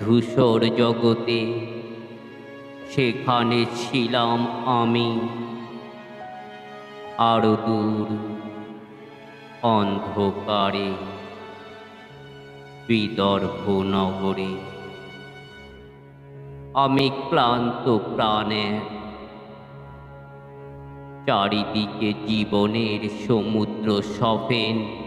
ধূসর জগতে, সেখানে ছিলাম আমি। আরও দূর, অন্ধকারে, বিদর্ভ নগরে। আমি ক্লান্ত প্রাণে, চারিদিকে জীবনের সমুদ্র সফেন।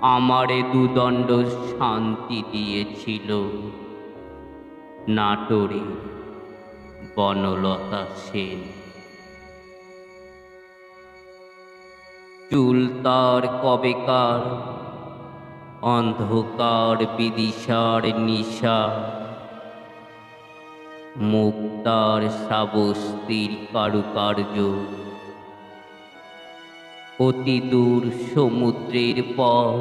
আমারে দুদণ্ড শান্তি দিয়েছিল। নাটোরে বনলতা সেন। চুল তার কবেকার, অন্ধকার বিদিশার নিশা। মুক্তার শ্রাবস্তির কারুকার্য। অতি দূর সমুদ্রের পর।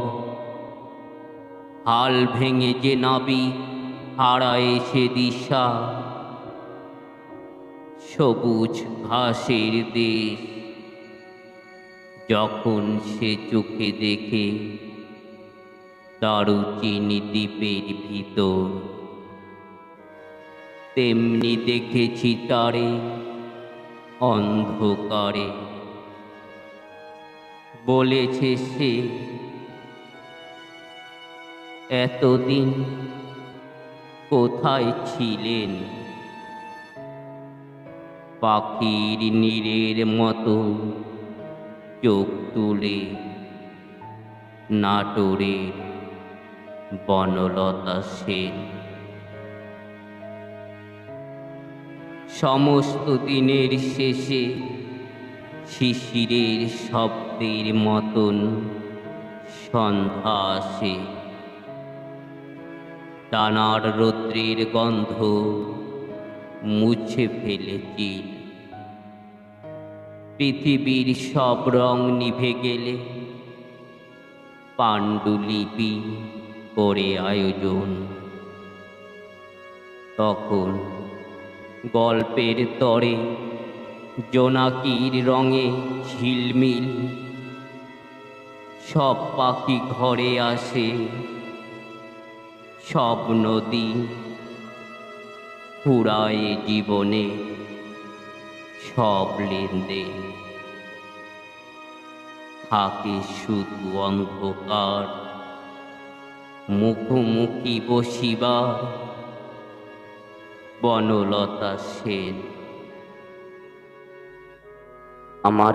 হাল ভেঙে যে নাবি, হারায় সে দিশা। সবুজ ঘাসের দেশ, যখন সে চোখে দেখে, দারুচিনি দ্বীপের ভিতর। তেমনি দেখেছি তারে অন্ধকারে। বলেছে সে? এতদিন কোথায় ছিলেন? পাখির নীরের মতো চোখ তুলে নাটোরের বনলতা সেন। সমস্ত দিনের শেষে শিশিরের শব্দের মতন সন্ধ্যা আসে টানার রৌদ্রের গন্ধ মুছে ফেলেছি। পৃথিবীর সব রং নিভে গেলে পাণ্ডুলিপি করে আয়োজন। তখন গল্পের তরে জোনাকির রঙে ঝিলমিল। সব পাখি ঘরে আসে, সব নদী ফুরায় জীবনে, সব লেনদেন থাকে শুধু অন্ধকার। মুখোমুখি বসিবার বনলতা সেন আমার